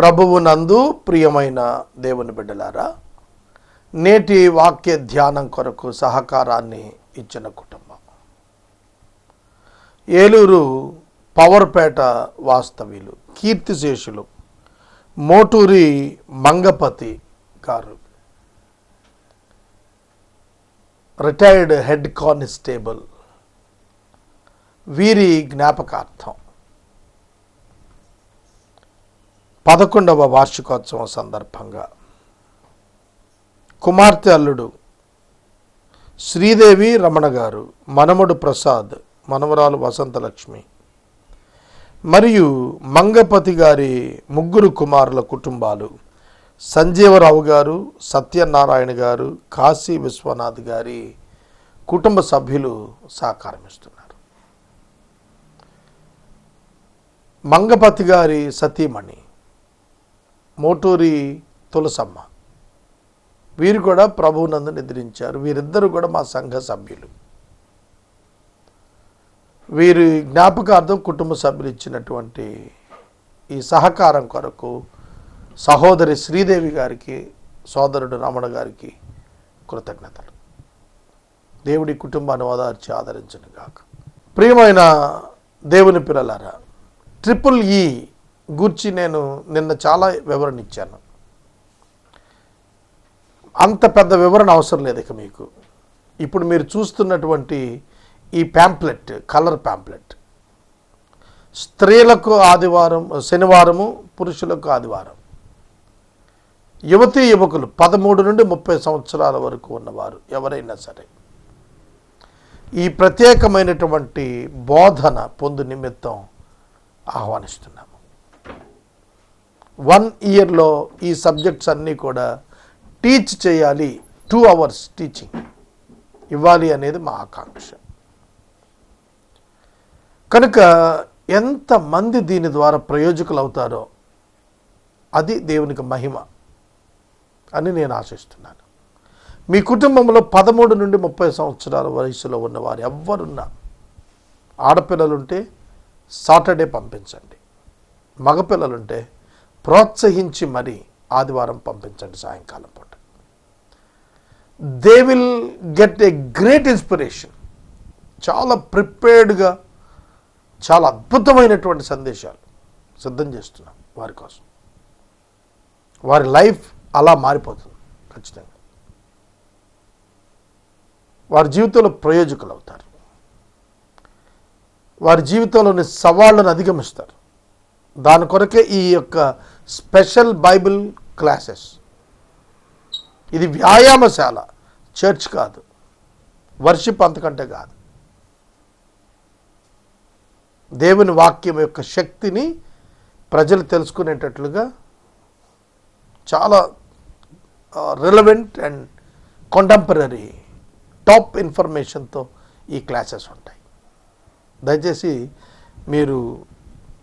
ప్రభువు నందు ప్రియమైన దేవుని బిడ్డలారా నేటి వాక్య ధ్యానం కొరకు సహకారాన్ని ఇచ్చిన కుటుంబం. ఏలూరు పవర్పేట వాస్తవ్యులు కీర్తిశేషులు మోటూరి మంగపతి గారు. Retired head constable. వీరి జ్ఞాపకార్థం. పదకొండవ వార్షికోత్సవం సందర్భంగా కుమార్తె అల్లుడు శ్రీదేవి రమణ గారు మనముడు ప్రసాద్ మనవరాలు వసంతలక్ష్మి మరియు మంగపతి గారి ముగ్గురు కుమారుల కుటుంబాలు సంజీవరావు గారు సత్యనారాయణ గారు కాశీ విశ్వనాథ్ గారి కుటుంబ సభ్యులు సహకారమిస్తున్నారు మంగపతి గారి సతీమణి మోటూరి తులసమ్మ. వీరు కూడా ప్రభువునందు నిద్రించారు. వీరిద్దరూ కూడా మా సంఘ సభ్యులు. వీరి జ్ఞాపకార్థం కుటుంబ సభ్యులు ఇచ్చినటువంటి ఈ సహకారం కొరకు సహోదరి శ్రీదేవి గారికి సోదరుడు రమణ గారికి కృతజ్ఞతలు. దేవుడి కుటుంబాన్ని ఓదార్చి ఆదరించను గాక. ప్రియమైన దేవుని పిల్లలారా ట్రిపుల్ ఈ గూర్చి నేను నిన్న చాలా వివరణ ఇచ్చాను. అంత పెద్ద వివరణ అవసరం లేదు ఇక మీకు. ఇప్పుడు మీరు చూస్తున్నటువంటి ఈ ప్యాంప్లెట్ కలర్ ప్యాంప్లెట్ స్త్రీలకు ఆదివారం శనివారము పురుషులకు ఆదివారం. యువతీ యువకులు పదమూడు నుండి ముప్పై సంవత్సరాల వరకు ఉన్నవారు ఎవరైనా సరే. ఈ ప్రత్యేకమైనటువంటి బోధన పొందు నిమిత్తం ఆహ్వానిస్తున్నాం. వన్ ఇయర్లో ఈ సబ్జెక్ట్స్ అన్నీ కూడా టీచ్ చేయాలి టూ అవర్స్ టీచింగ్. ఇవ్వాలి అనేది మా ఆకాంక్ష. కనుక ఎంతమంది దీని ద్వారా ప్రయోజకులు అవుతారో అది దేవునికి మహిమ అని నేను ఆశిస్తున్నాను. మీ కుటుంబంలో పదమూడు నుండి ముప్పై సంవత్సరాల వయసులో ఉన్న వారు ఎవ్వరున్నా ఆడపిల్లలుంటే సాటర్డే పంపించండి. మగపిల్లలుంటే ప్రోత్సహించి మరి ఆదివారం పంపించండి సాయంకాలం పూట. They will get a great inspiration చాలా ప్రిపేర్డ్గా చాలా అద్భుతమైనటువంటి సందేశాలు సిద్ధం చేస్తున్నాం వారి కోసం. వారి లైఫ్ అలా మారిపోతుంది ఖచ్చితంగా. వారి జీవితంలో ప్రయోజకులు అవుతారు వారి జీవితంలోని సవాళ్ళను అధిగమిస్తారు. దాని కొరకే ఈ యొక్క స్పెషల్ బైబిల్ క్లాసెస్. ఇది వ్యాయామశాల చర్చ్ కాదు వర్షిప్ అంతకంటే కాదు. దేవుని వాక్యం యొక్క శక్తిని ప్రజలు తెలుసుకునేటట్లుగా చాలా రిలవెంట్ అండ్ కంటెంపరీ టాప్ ఇన్ఫర్మేషన్తో ఈ క్లాసెస్ ఉంటాయి. దయచేసి మీరు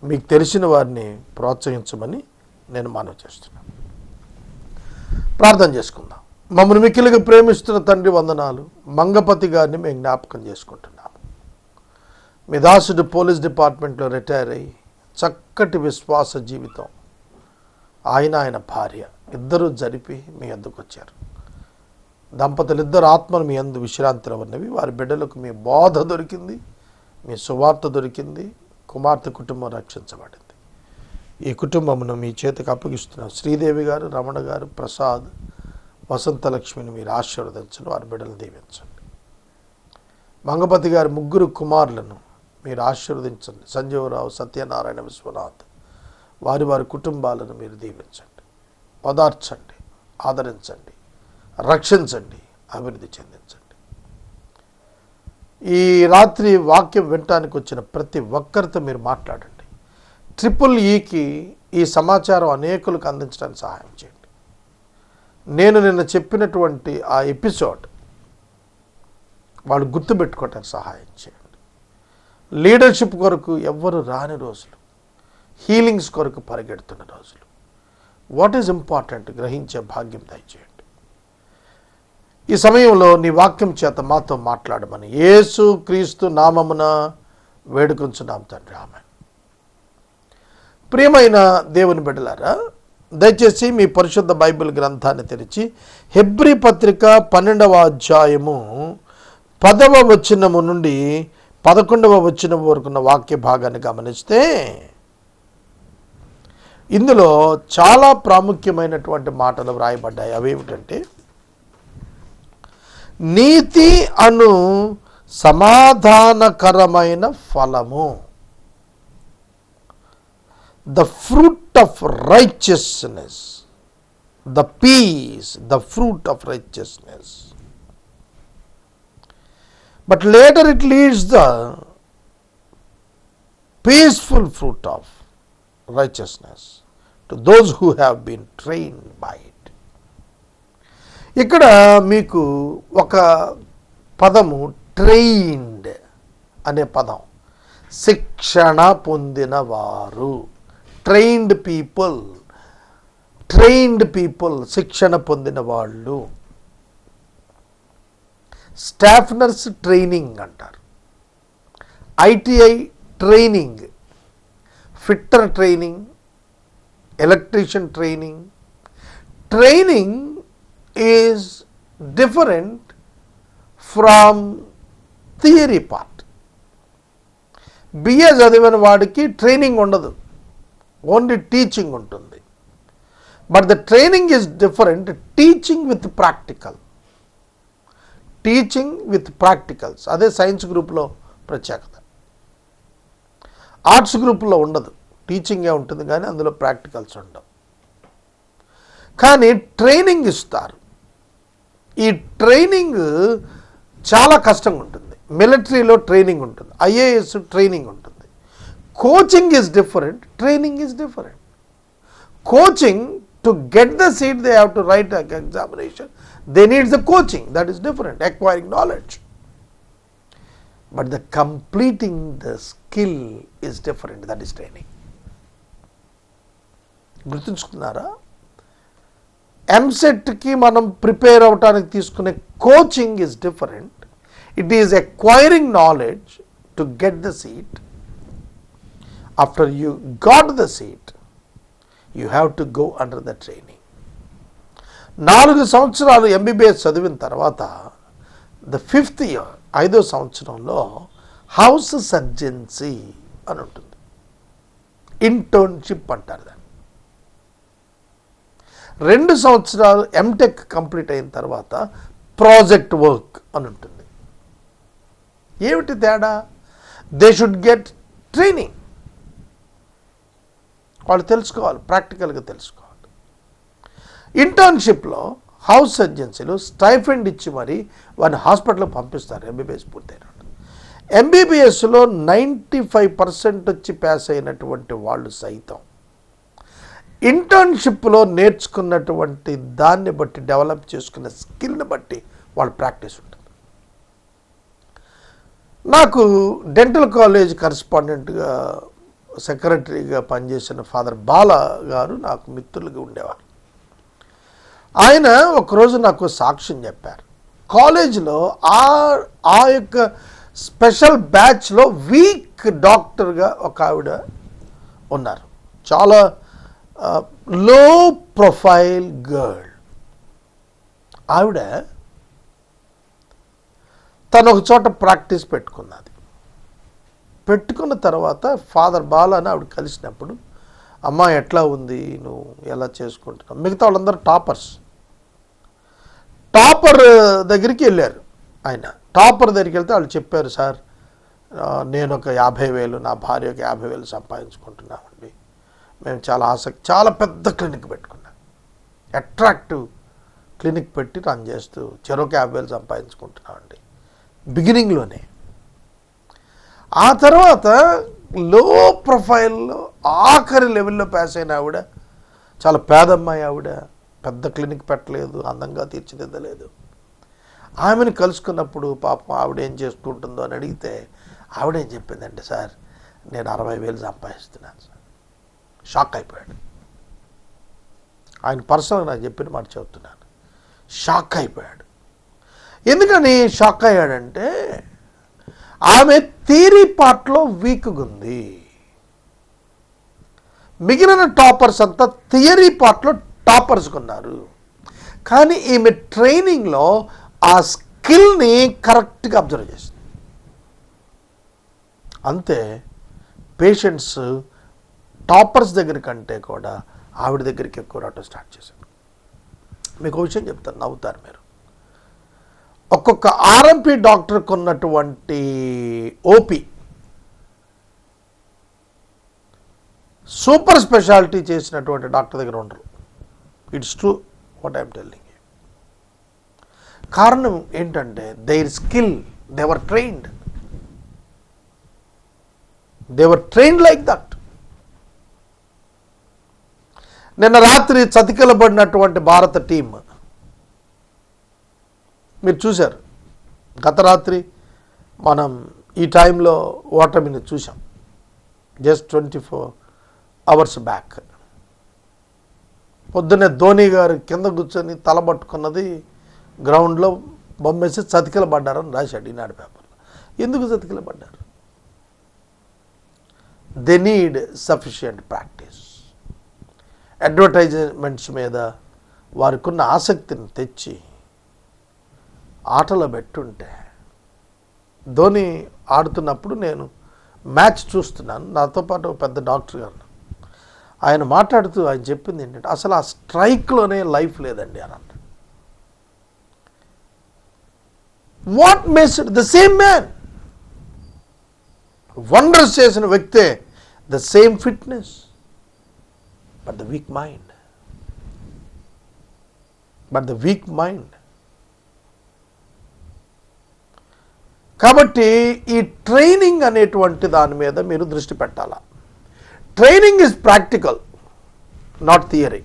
మీకు తెలిసిన వారిని ప్రోత్సహించమని నేను మనవి చేస్తున్నాను. ప్రార్థన చేసుకుందాం. మమ్మల్ని మిక్కిలిగా ప్రేమిస్తున్న తండ్రి వందనాలు. మంగపతి గారిని మేము జ్ఞాపకం చేసుకుంటున్నాము. మీ దాసుడు పోలీస్ డిపార్ట్మెంట్లో రిటైర్ అయ్యి చక్కటి విశ్వాస జీవితం. ఆయన ఆయన భార్య ఇద్దరూ జరిపి మీ అందుకు వచ్చారు. దంపతులు ఇద్దరు ఆత్మలు మీ అందు విశ్రాంతిలో ఉన్నవి వారి బిడ్డలకు మీ బోధ దొరికింది. మీ సువార్త దొరికింది. కుమార్తె కుటుంబం రక్షించబడింది. ఈ కుటుంబమును మీ చేతికి అప్పగిస్తున్నాం శ్రీదేవి గారు రమణ గారు ప్రసాద్ వసంతలక్ష్మిని మీరు ఆశీర్వదించండి వారి బిడ్డలు దీవించండి. మంగపతి గారి ముగ్గురు కుమారులను మీరు ఆశీర్వదించండి. సంజీవరావు సత్యనారాయణ విశ్వనాథ్ వారి వారి కుటుంబాలను మీరు దీవించండి. పదార్చండి ఆదరించండి రక్షించండి అభివృద్ధి చెందించండి. ఈ రాత్రి వాక్యం వినటానికి వచ్చిన ప్రతి ఒక్కరితో మీరు మాట్లాడండి. ట్రిపుల్ ఈకి ఈ సమాచారం అనేకులకు అందించడానికి సహాయం చేయండి. నేను నిన్న చెప్పినటువంటి ఆ ఎపిసోడ్ వాళ్ళు గుర్తుపెట్టుకోవటానికి సహాయం చేయండి. లీడర్షిప్ కొరకు ఎవ్వరు రాని రోజులు హీలింగ్స్ కొరకు పరిగెడుతున్న రోజులు. వాట్ ఈజ్ ఇంపార్టెంట్ గ్రహించే భాగ్యం దయచేయండి. ఈ సమయంలో నీ వాక్యం చేత మాతో మాట్లాడమని యేసు క్రీస్తు నామమున వేడుకొంచున్నాం తండ్రి. ఆమె ప్రియమైన దేవుని బిడ్డలారా దయచేసి మీ పరిశుద్ధ బైబిల్ గ్రంథాన్ని తెరిచి హెబ్రి పత్రిక పన్నెండవ అధ్యాయము పదవ వచనము నుండి పదకొండవ వచనం వరకున్న వాక్య భాగాన్ని గమనిస్తే ఇందులో చాలా ప్రాముఖ్యమైనటువంటి మాటలు వ్రాయబడ్డాయి. అవేమిటంటే నీతి అను సమాధానకరమైన ఫలము the fruit of righteousness the peace the fruit of righteousness but later it leads the peaceful fruit of righteousness to those who have been trained by. ఇక్కడ మీకు ఒక పదము ట్రైన్డ్ అనే పదం. శిక్షణ పొందిన వారు ట్రైన్డ్ పీపుల్ ట్రైన్డ్ పీపుల్ శిక్షణ పొందిన వాళ్ళు స్టాఫ్నర్స్ ట్రైనింగ్ అంటారు. ITI training fitter training electrician training training is different from theory part BA చదివిన వాడికి ట్రైనింగ్ ఉండదు. ఓన్లీ టీచింగ్ ఉంటుంది. But the training is different teaching with practical teaching with practicals అదే science గ్రూప్లో ప్రత్యేకత. ఆర్ట్స్ గ్రూప్లో ఉండదు. టీచింగే ఉంటుంది కానీ అందులో ప్రాక్టికల్స్ ఉండవు. కానీ ట్రైనింగ్ ఇస్తారు. ఈ ట్రైనింగ్ చాలా కష్టంగా ఉంటుంది. మిలిటరీలో ట్రైనింగ్ ఉంటుంది. ఐఏఎస్ ట్రైనింగ్ ఉంటుంది. Coaching is different training is different coaching to get the seat they have to write examination they needs the coaching that is different acquiring knowledge but the completing the skill is different that is training గుర్తుంచుకున్నారా? ఎంసెట్కి మనం prepare అవటానికి తీసుకునే coaching is different. It is acquiring knowledge to get the seat after you got the seat you have to go under the training నాలుగు సంవత్సరాలు MBBS చదివిన తర్వాత the fifth year ఐదో సంవత్సరంలో హౌస్ సర్జెన్సీ అని ఉంటుంది. ఇంటర్న్షిప్ అంటారు దాన్ని. రెండు సంవత్సరాలు ఎంటెక్ కంప్లీట్ అయిన తర్వాత ప్రాజెక్ట్ వర్క్ అని ఉంటుంది. ఏమిటి తేడా? దే షుడ్ గెట్ ట్రైనింగ్ వాళ్ళు తెలుసుకోవాలి ప్రాక్టికల్గా తెలుసుకోవాలి. ఇంటర్న్షిప్లో హౌస్ సర్జెన్సీలు స్టైఫెండ్ ఇచ్చి మరి వారిని హాస్పిటల్కి పంపిస్తారు ఎంబీబీఎస్ పూర్తయిన ఎంబీబీఎస్లో నైంటీ ఫైవ్ పర్సెంట్ వచ్చి పాస్ అయినటువంటి వాళ్ళు సైతం ఇంటర్న్షిప్లో నేర్చుకున్నటువంటి దాన్ని బట్టి డెవలప్ చేసుకున్న స్కిల్ని బట్టి వాళ్ళ ప్రాక్టీస్ ఉంటుంది నాకు డెంటల్ కాలేజ్ కరస్పాండెంట్గా సెక్రటరీగా పనిచేసిన ఫాదర్ బాల గారు నాకు మిత్రులుగా ఉండేవారు. ఆయన ఒకరోజు నాకు సాక్ష్యం చెప్పారు. కాలేజీలో ఆ ఆ యొక్క స్పెషల్ బ్యాచ్లో వీక్ డాక్టర్గా ఒక ఆవిడ ఉన్నారు. చాలా లో ప్రొఫైల్ గర్ల్ ఆవిడ తను ఒక చోట ప్రాక్టీస్ పెట్టుకున్నది. పెట్టుకున్న తర్వాత ఫాదర్ బాల అని ఆవిడ కలిసినప్పుడు అమ్మ ఎట్లా ఉంది? నువ్వు ఎలా చేసుకుంటున్నావు? మిగతా వాళ్ళందరూ టాపర్స్. టాపర్ దగ్గరికి వెళ్ళారు ఆయన. టాపర్ దగ్గరికి వెళ్తే వాళ్ళు చెప్పారు సార్ నేను ఒక యాభై వేలు నా భార్య ఒక యాభై వేలు సంపాదించుకుంటున్నామండి. మేము చాలా ఆసక్తి చాలా పెద్ద క్లినిక్ పెట్టుకున్నాం. అట్రాక్టివ్ క్లినిక్ పెట్టి రన్ చేస్తూ చెరొక యాభై వేలు సంపాదించుకుంటున్నామండి బిగినింగ్లోనే ఆ తర్వాత లో ప్రొఫైల్లో ఆఖరి లెవెల్లో పాస్ అయిన ఆవిడ చాలా పేదమ్మాయి ఆవిడ పెద్ద క్లినిక్ పెట్టలేదు అందంగా తీర్చిదిద్దలేదు. ఆమెను కలుసుకున్నప్పుడు పాపం ఆవిడ ఏం చేసుకుంటుందో అని అడిగితే ఆవిడేం చెప్పిందంటే సార్ నేను అరవై వేలు సంపాదిస్తున్నాను సార్. షాక్ అయిపోయాడు. ఆయన పర్సనల్గా నాకు చెప్పిన మాట చెబుతున్నాను. షాక్ అయిపోయాడు. ఎందుకని షాక్ అయ్యాడంటే ఆమె థీరీ పార్ట్లో వీక్గా ఉంది. మిగిలిన టాపర్స్ అంతా థియరీ పార్ట్లో టాపర్స్గా ఉన్నారు. కానీ ఈమె ట్రైనింగ్లో ఆ స్కిల్ని కరెక్ట్గా అబ్జర్వ్ చేసింది. అంతే పేషెంట్స్ టాపర్స్ దగ్గర కంటే కూడా ఆవిడ దగ్గరికి ఎక్కువ రావటం స్టార్ట్ చేశాను మీకు ఒక విషయం చెప్తాను నవ్వుతారు మీరు. ఒక్కొక్క ఆర్ఎంపీ డాక్టర్కి ఉన్నటువంటి ఓపీ సూపర్ స్పెషాలిటీ చేసినటువంటి డాక్టర్ దగ్గర ఉండరు. It's true what I'm telling కారణం ఏంటంటే their skill they were trained they were trained like that నిన్న రాత్రి చతికిలబడినటువంటి భారత టీం మీరు చూశారు. గత రాత్రి మనం ఈ టైంలో ఓటమిని చూసాం just twenty four hours back. పొద్దున్నే ధోని గారు కింద కూర్చొని తలబట్టుకున్నది గ్రౌండ్లో బొమ్మేసి చతికిలబడ్డారని రాశాడు ఈనాడు పేపర్లో. ఎందుకు చతికిలబడ్డారు? They they need sufficient practice advertisements మీద వారికున్న ఆసక్తిని తెచ్చి ఆటలో పెట్టుంటే ధోని ఆడుతున్నప్పుడు నేను మ్యాచ్ చూస్తున్నాను. నాతో పాటు ఒక పెద్ద డాక్టర్ గారు ఆయన మాట్లాడుతూ ఆయన చెప్పింది ఏంటంటే అసలు ఆ స్ట్రైక్లోనే లైఫ్ లేదండి అని అన్నాడు. What makes the same man wonders చేసిన వ్యక్తే the same fitness but the weak mind. But the weak mind. కాబట్టి ఈ ట్రైనింగ్ అనేటువంటి దాని మీద మీరు దృష్టి పెట్టాలా training is practical not theory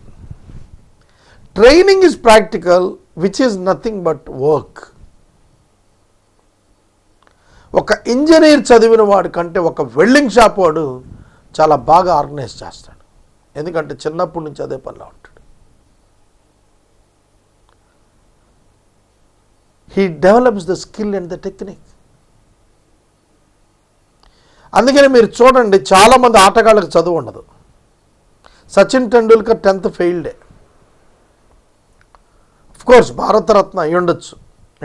training is practical which is nothing but work ఒక ఇంజనీర్ చదివిన వాడి కంటే ఒక వెల్డింగ్ షాప్ వాడు చాలా బాగా ఆర్గనైజ్ చేస్తాడు ఎందుకంటే చిన్నప్పటి నుంచి అదే పనిలో ఉంటాడు. He develops the skill and the technique అందుకని మీరు చూడండి చాలామంది ఆటగాళ్ళకి చదువు ఉండదు. సచిన్ టెండూల్కర్ టెన్త్ ఫెయిల్డే. కోర్స్ భారతరత్న అయి ఉండొచ్చు.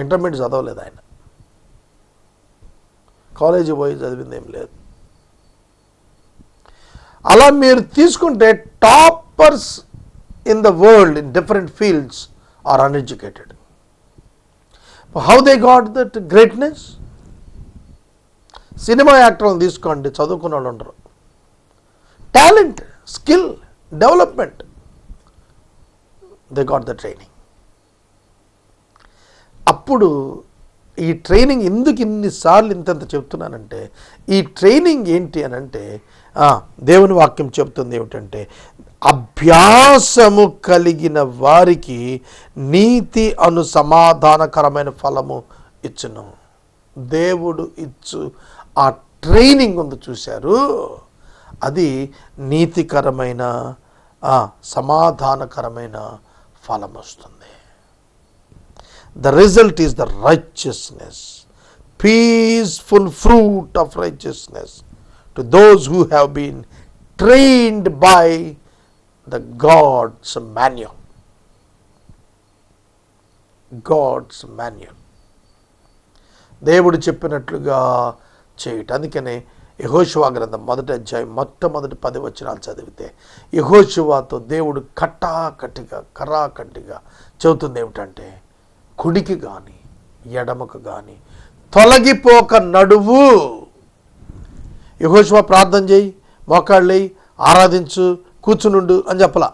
ఇంటర్మీడియట్ చదవలేదు ఆయన. కాలేజీ పోయి చదివింది ఏం లేదు. అలా మీరు తీసుకుంటే toppers in the world in different fields are uneducated. How they got that greatness cinema యాక్టర్లను తీసుకోండి చదువుకున్న వాళ్ళు ఉండరు. Talent skill development they got the training అప్పుడు ఈ ట్రైనింగ్ ఎందుకు ఇన్నిసార్లు ఇంతంత చెప్తున్నానంటే ఈ ట్రైనింగ్ ఏంటి అని అంటే దేవుని వాక్యం చెబుతుంది ఏమిటంటే అభ్యాసము కలిగిన వారికి నీతి అను సమాధానకరమైన ఫలము ఇచ్చును. దేవుడు ఇచ్చు ఆ ట్రైనింగ్ ఉంది చూశారు. అది నీతికరమైన సమాధానకరమైన ఫలం వస్తుంది. The result is the righteousness peaceful fruit of righteousness to those who have been trained by the God's manual. God's manual దేవుడు చెప్పినట్లుగా చేయటం. అందుకనే యహోశివా గ్రంథం మొదటి అధ్యాయం మొట్టమొదటి పది వచనాలు చదివితే యహోశివాతో దేవుడు కట్టాకట్టిగా కరాకట్టిగా చెబుతుంది ఏమిటంటే కుడికి కానీ ఎడమకు కానీ తొలగిపోక నడువు. యహోశివ ప్రార్థన చేయి మోకాళ్ళేయి ఆరాధించు కూర్చునుండు అని చెప్పలా.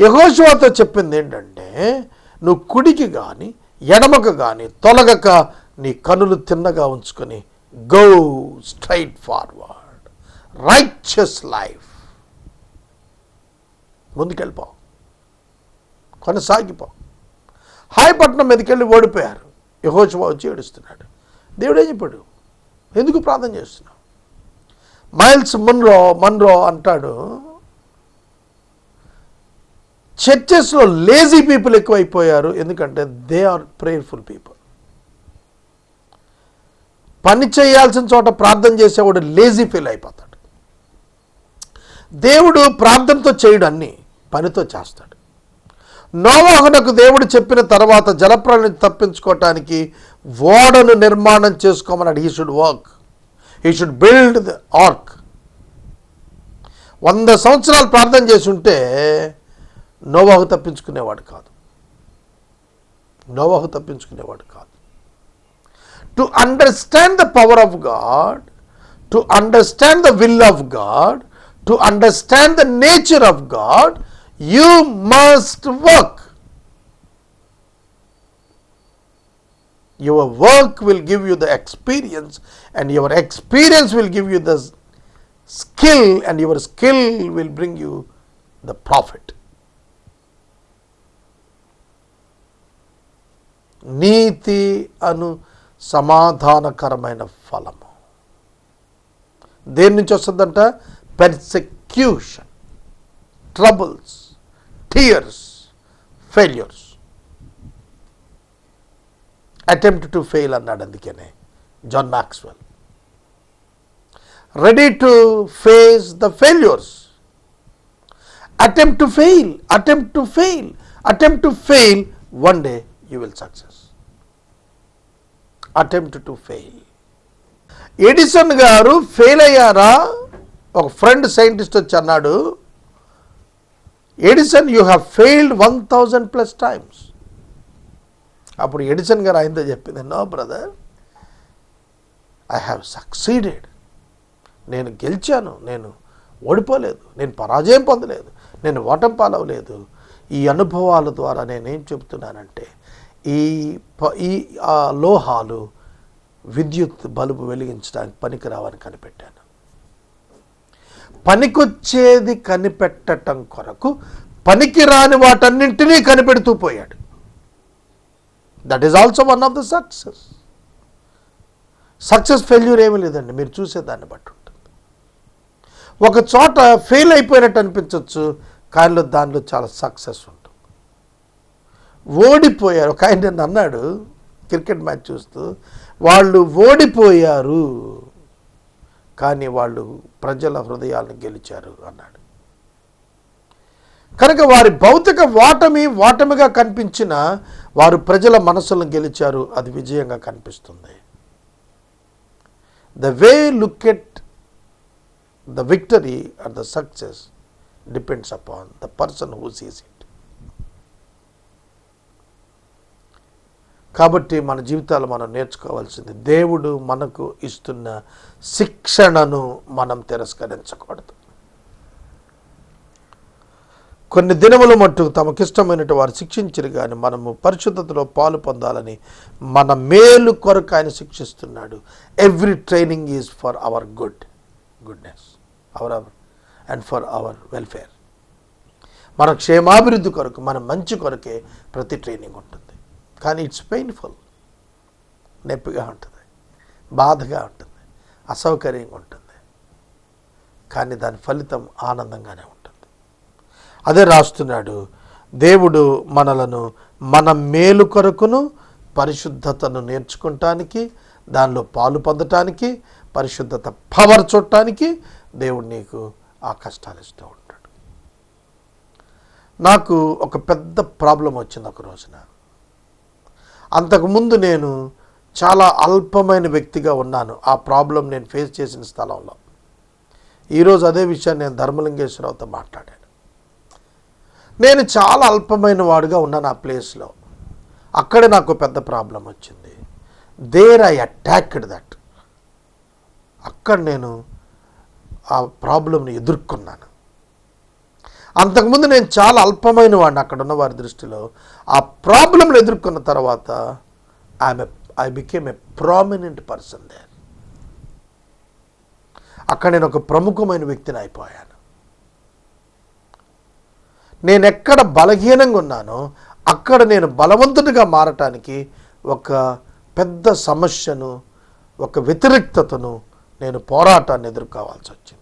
యహోశివాతో చెప్పింది ఏంటంటే నువ్వు కుడికి కానీ ఎడమకు కానీ తొలగక నీ కనులు తిన్నగా ఉంచుకొని go straight forward righteous life ముందుకెళ్ళిపో. కొనసాగిపో. హాయపట్నం మీదకెళ్ళి ఓడిపోయారు. యహోశివా వచ్చి ఏడుస్తున్నాడు. దేవుడు ఏం చెప్పాడు? ఎందుకు ప్రార్థన చేస్తున్నావు? మైల్స్ మన్రో మన్రో అంటాడు. చర్చెస్లో లేజీ పీపుల్ ఎక్కువైపోయారు. ఎందుకంటే దే ఆర్ ప్రేయర్ఫుల్ పీపుల్. పని చేయాల్సిన చోట ప్రార్థన చేసేవాడు లేజీ ఫీల్ అయిపోతాడు. దేవుడు ప్రార్థనతో చేయడు అన్ని పనితో చేస్తాడు. నోవాహునకు దేవుడు చెప్పిన తర్వాత జలప్రాణిని తప్పించుకోవటానికి ఓడను నిర్మాణం చేసుకోమన్నాడు. He should work he should build the ark వంద సంవత్సరాలు ప్రార్థన చేసి ఉంటే నోవాహు తప్పించుకునేవాడు కాదు. నోవాహు తప్పించుకునేవాడు కాదు. To understand the power of God to understand the will of God to understand the nature of God you must work your work will give you the experience and your experience will give you the skill and your skill will bring you the profit నీతి అను సమాధానకరమైన ఫలము దేని నుంచి వస్తుందంట? Persecution troubles tears failures attempt to fail అన్నాడు అందుకనే. John Maxwell ready to face the failures attempt to fail attempt to fail attempt to fail one day you will success attempt to fail Edison గారు fail అయ్యారా? ఒక friend scientist వచ్చి అన్నాడు Edison you have failed one thousand plus times అప్పుడు Edison గారు ఆయనతో చెప్పింది no brother I have succeeded నేను గెలిచాను నేను ఓడిపోలేదు నేను పరాజయం పొందలేదు నేను ఓటం పాలవలేదు ఈ అనుభవాల ద్వారా నేనేం చెబుతున్నానంటే ఈ ప- ఈ ఆ లోహాలు విద్యుత్ బల్బు వెలిగించడానికి పనికిరావని కనిపెట్టాను. పనికొచ్చేది కనిపెట్టటం కొరకు పనికిరాని వాటన్నింటినీ కనిపెడుతూ పోయాడు. That is also one of the success success failure ఏమీ లేదండి. మీరు చూసేదాన్ని బట్టి ఉంటుంది. ఒక చోట ఫెయిల్ అయిపోయినట్టు అనిపించవచ్చు కానీ దానిలో చాలా సక్సెస్ ఉంటుంది. ఓడిపోయారు. ఒక ఆయన నేను అన్నాడు క్రికెట్ మ్యాచ్ చూస్తూ వాళ్ళు ఓడిపోయారు కానీ వాళ్ళు ప్రజల హృదయాలను గెలిచారు అన్నాడు. కనుక వారి భౌతిక ఓటమి ఓటమిగా కనిపించిన వారు ప్రజల మనసులను గెలిచారు అది విజయంగా కనిపిస్తుంది. The way look at the victory or the success depends upon the person who sees it కాబట్టి మన జీవితాలు మనం నేర్చుకోవాల్సింది దేవుడు మనకు ఇస్తున్న శిక్షణను మనం తిరస్కరించకూడదు. కొన్ని దినముల మట్టు తమకిష్టమైనటు వారు శిక్షించరు కానీ మనము పరిశుద్ధతలో పాలు పొందాలని మన మేలు కొరకు ఆయన శిక్షిస్తున్నాడు. Every training is for our good goodness our our and for our welfare మన క్షేమాభివృద్ధి కొరకు మన మంచి కొరకే ప్రతి ట్రైనింగ్ ఉంటుంది. కానీ ఇట్స్ పెయిన్ఫుల్ నొప్పిగా ఉంటుంది బాధగా ఉంటుంది అసౌకర్యంగా ఉంటుంది. కానీ దాని ఫలితం ఆనందంగానే ఉంటుంది. అదే రాస్తున్నాడు. దేవుడు మనలను మన మేలు కొరకును పరిశుద్ధతను నేర్చుకుంటానికి దానిలో పాలు పొందటానికి పరిశుద్ధత పవర్ చూడటానికి దేవుడు నీకు ఆ కష్టాలు ఇస్తూ ఉంటాడు. నాకు ఒక పెద్ద ప్రాబ్లం వచ్చింది ఒక రోజున. అంతకుముందు నేను చాలా అల్పమైన వ్యక్తిగా ఉన్నాను. ఆ ప్రాబ్లం నేను ఫేస్ చేసిన స్థలంలో. ఈరోజు అదే విషయాన్ని నేను ధర్మలింగేశ్వరరావుతో మాట్లాడాను. నేను చాలా అల్పమైన వాడుగా ఉన్నాను ఆ ప్లేస్లో. అక్కడ నాకు పెద్ద ప్రాబ్లం వచ్చింది. దేర్ ఐ అటాక్డ్ దట్ అక్కడ నేను ఆ ప్రాబ్లంని ఎదుర్కొన్నాను. అంతకుముందు నేను చాలా అల్పమైన వాడిని అక్కడ ఉన్న వారి దృష్టిలో. ఆ ప్రాబ్లంని ఎదుర్కొన్న తర్వాత I'm I became a prominent person there అక్కడ నేను ఒక ప్రముఖమైన వ్యక్తిని అయిపోయాను. నేను ఎక్కడ బలహీనంగా ఉన్నానో అక్కడ నేను బలవంతుడిగా మారటానికి ఒక పెద్ద సమస్యను ఒక వ్యతిరేక్తతను నేను పోరాటాన్ని ఎదుర్కోవాల్సి వచ్చింది.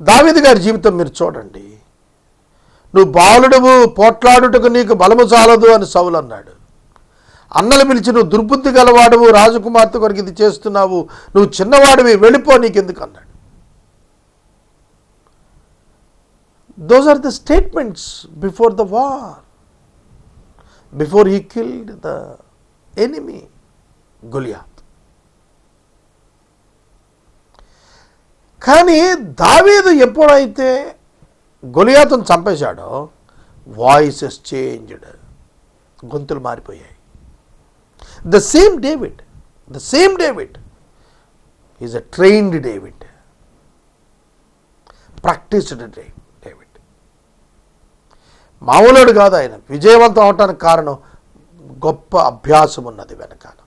దావిది గారి జీవితం మీరు చూడండి. నువ్వు బాలుడువు పోట్లాడుటకు నీకు బలము చాలదు అని సౌలు అన్నాడు. అన్నలు పిలిచి నువ్వు దుర్బుద్ధి గలవాడువు రాజకుమార్తె కొరకు ఇది చేస్తున్నావు నువ్వు చిన్నవాడివి వెళ్ళిపో నీకెందుకు అన్నాడు. Those are the statements before the war, before he killed the enemy, Goliath. కానీ దావీదు ఎప్పుడైతే గొలియాతను చంపేశాడో వాయిసెస్ చేంజ్డ్ గొంతులు మారిపోయాయి. The same David the same David is a trained David practised David మామూలుడు కాదు ఆయన. విజయవంతం అవటానికి కారణం గొప్ప అభ్యాసం ఉన్నది వెనకాల.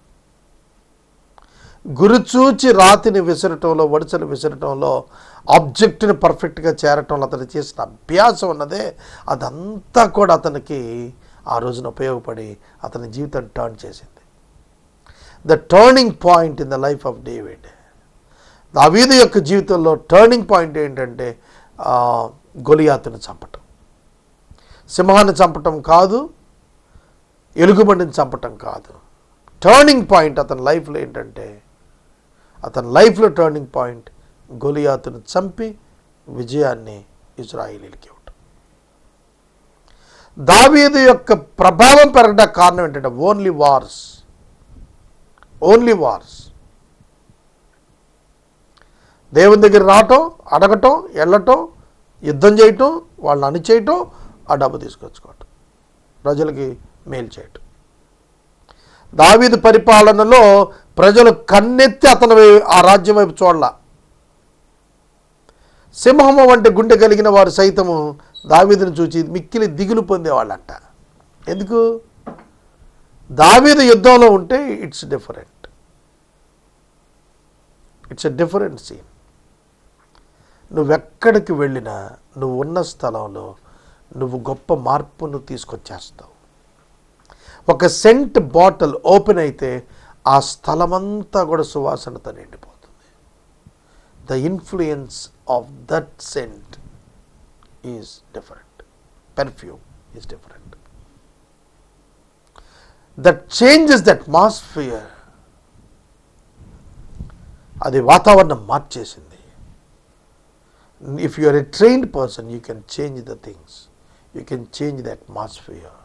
గురిచూచి రాతిని విసరటంలో వడిసలు విసరటంలో ఆబ్జెక్ట్ని పర్ఫెక్ట్గా చేరటంలో అతను చేసిన అభ్యాసం ఉన్నదే అదంతా కూడా అతనికి ఆ రోజున ఉపయోగపడి అతని జీవితం టర్న్ చేసింది. The turning point in the life of David దావీదు యొక్క జీవితంలో టర్నింగ్ పాయింట్ ఏంటంటే గొలియాతును చంపటం. సింహాన్ని చంపటం కాదు ఎలుగుబండిని చంపటం కాదు. టర్నింగ్ పాయింట్ అతని లైఫ్లో ఏంటంటే అతని లైఫ్లో టర్నింగ్ పాయింట్ గొలియాతును చంపి విజయాన్ని ఇజ్రాయిలీలకి ఇవ్వటం దావీదు యొక్క ప్రభావం పెరగడానికి కారణం ఏంటంటే ఓన్లీ వార్స్ ఓన్లీ వార్స్ దేవుని దగ్గర రావటం అడగటం వెళ్ళటం యుద్ధం చేయటం వాళ్ళని అణిచేయటం ఆ డబ్బు తీసుకొచ్చుకోవటం. ప్రజలకి మేలు చేయటం. దావీదు పరిపాలనలో ప్రజలు కన్నెత్తి అతని ఆ రాజ్యం వైపు చూడాల. సింహము వంటి గుండె కలిగిన వారు సైతము దావీదును చూచి మిక్కిలి దిగులు పొందేవాళ్ళంట. ఎందుకు? దావీదు యుద్ధంలో ఉంటే it's different. It's a different scene. నువ్వెక్కడికి వెళ్ళినా నువ్వు ఉన్న స్థలంలో నువ్వు గొప్ప మార్పును తీసుకొచ్చేస్తావు. ఒక సెంట్ బాటిల్ ఓపెన్ అయితే ఆ స్థలమంతా కూడా సువాసనతో నిండిపోతుంది. The influence of that scent is different perfume is different that changes that atmosphere అది వాతావరణం మార్చేసింది. If you are a trained person you can change the things you can change the atmosphere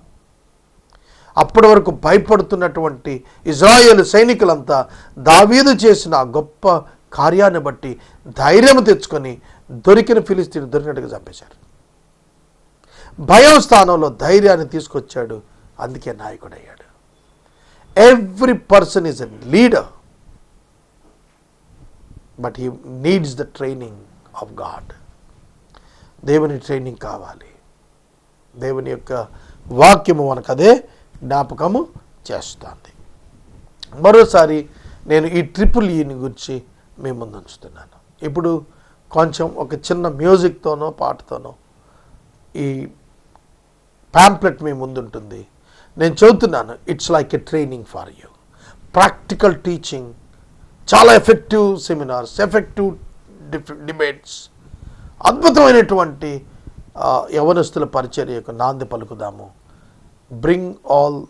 అప్పటి వరకు భయపడుతున్నటువంటి ఇజ్రాయేల్ సైనికులంతా దావీదు చేసిన గొప్ప కార్యాన్ని బట్టి ధైర్యం తెచ్చుకొని దొరికిన ఫిలిస్తీన్ దొరికినట్టుగా చంపేశారు. భయం స్థానంలో ధైర్యాన్ని తీసుకొచ్చాడు. అందుకే నాయకుడు అయ్యాడు every person is a leader but he needs the training of God దేవుని ట్రైనింగ్ కావాలి. దేవుని యొక్క వాక్యము మనకు అదే జ్ఞాపకము చేస్తుంది. మరోసారి నేను ఈ ట్రిపుల్ ఈని గురించి మీ ముందు ఉంచుతున్నాను. ఇప్పుడు కొంచెం ఒక చిన్న మ్యూజిక్తోనో పాటతోనో ఈ ప్యాంప్లెట్ మీ ముందు ఉంటుంది. నేను చదువుతున్నాను it's like a training for you practical teaching చాలా ఎఫెక్టివ్ సెమినార్స్ ఎఫెక్టివ్ డిబేట్స్ అద్భుతమైనటువంటి యవనస్తుల పరిచర్యకు నాంది పలుకుదాము. బ్రింగ్ ఆల్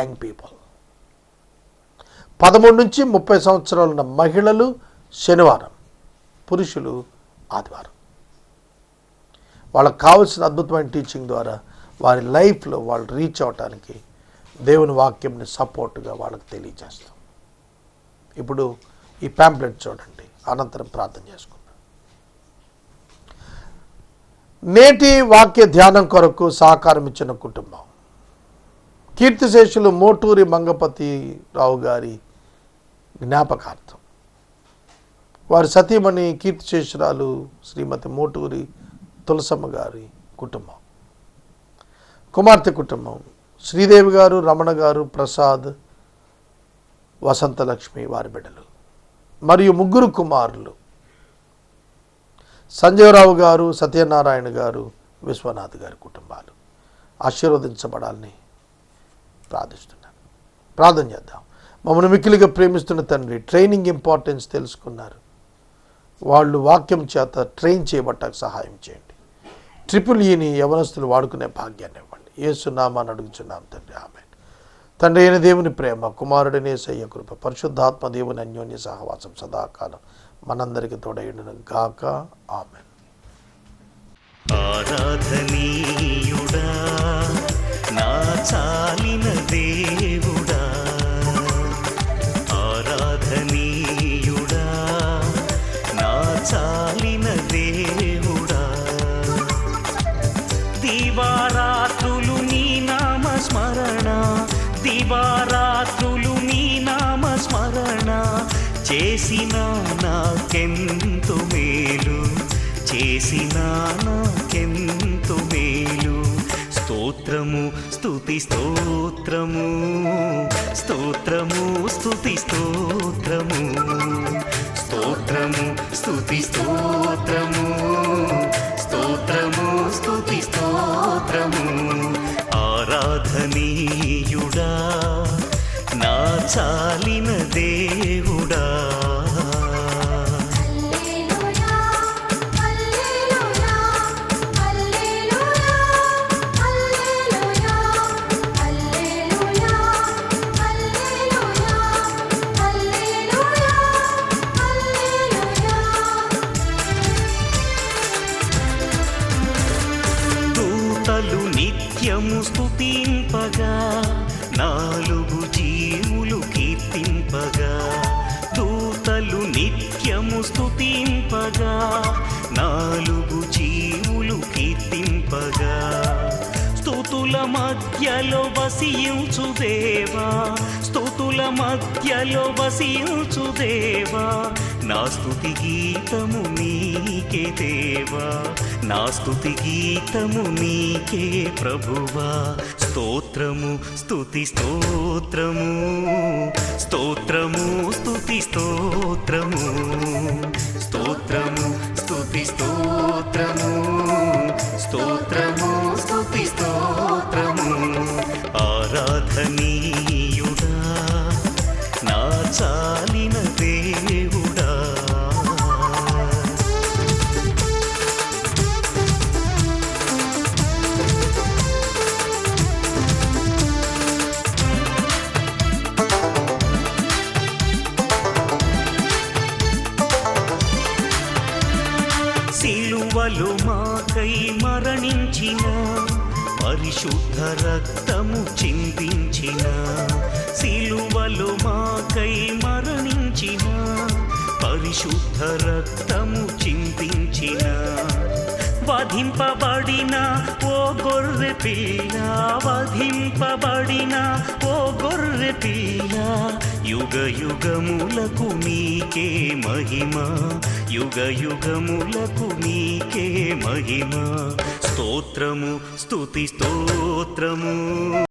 యంగ్ పీపుల్ పదమూడు నుంచి ముప్పై సంవత్సరాలు ఉన్న మహిళలు శనివారం పురుషులు ఆదివారం. వాళ్ళకి కావాల్సిన అద్భుతమైన టీచింగ్ ద్వారా వారి లైఫ్లో వాళ్ళు రీచ్ అవటానికి దేవుని వాక్యంని సపోర్ట్గా వాళ్ళకి తెలియజేస్తాం. ఇప్పుడు ఈ ప్యాంప్లెట్ చూడండి. అనంతరం ప్రార్థన చేసుకుంటాం నేటి వాక్య ధ్యానం కొరకు సహకారం ఇచ్చిన కుటుంబం. కీర్తిశేషులు మోటూరి మంగపతి రావు గారి జ్ఞాపకార్థం. వారి సతీమణి కీర్తిశేషురాలు శ్రీమతి మోటూరి తులసమ్మ గారి కుటుంబం. కుమార్తె కుటుంబం. శ్రీదేవి గారు రమణ గారు ప్రసాద్ వసంతలక్ష్మి వారి బిడ్డలు. మరియు ముగ్గురు కుమారులు. సంజయరావు గారు సత్యనారాయణ గారు విశ్వనాథ్ గారి కుటుంబాలు. ఆశీర్వదించబడాలని ప్రార్థిస్తున్నాను. ప్రార్థన చేద్దాం. మమ్మల్ని మిక్కిలిగా ప్రేమిస్తున్న తండ్రి ట్రైనింగ్ ఇంపార్టెన్స్ తెలుసుకున్నారు. వాళ్ళు వాక్యం చేత ట్రైన్ చేయబట్టకు సహాయం చేయండి. ట్రిపుల్ ఈని యవనస్తులు వాడుకునే భాగ్యాన్ని ఇవ్వండి. ఏసునామాని అడుగుచున్నాం తండ్రి. ఆమె తండ్రి అయిన దేవుని ప్రేమ కుమారుడినే సయ్య కృప పరిశుద్ధాత్మ దేవుని అన్యోన్య సహవాసం సదాకాలం. మనందరికీ తోడైండును గాక. ఆమె ఆరాధనీయుడా నా చాలిన దేవుడా. ఆరాధనీయుడా నా చాలిన దేవుడా. దివారాత్రులు నీ నామ స్మరణ దివారాత్రులు చేసిన నాకెంతో మేలు చేసిన నాకెంతో మేలు. స్తోత్రము స్తుతి స్తోత్రము స్తోత్రము స్తుతి స్తోత్రము. స్తోత్రము స్తుతి స్తోత్రము స్తోత్రము స్తుతి స్తోత్రము. ఆరాధనీయుడా నా చాలిన దేవుడా నాలుగు జీవులు కీర్తింపగా. స్తుతింపగా నాలుగు జీవులు కీర్తింపగా. స్తుతుల మధ్యలో వసించు దేవా స్తుతుల మధ్యలో వసించు దేవా. నా స్తుతి గీతము నీకే దేవా నా స్తుతి గీతము నీకే ప్రభువా. స్తోత్రము స్తుతి స్తోత్రము స్తోత్రము స్తుతి స్తోత్రము స్తోత్రము స్తుతి స్తోత్రము. పిల్ల వధింపబడిన ఓ గొర్రె పిల్ల యుగ యుగములకు మీకే మహిమ. యుగ యుగములకు మీకే మహిమ. స్తోత్రము స్తుతి స్తోత్రము.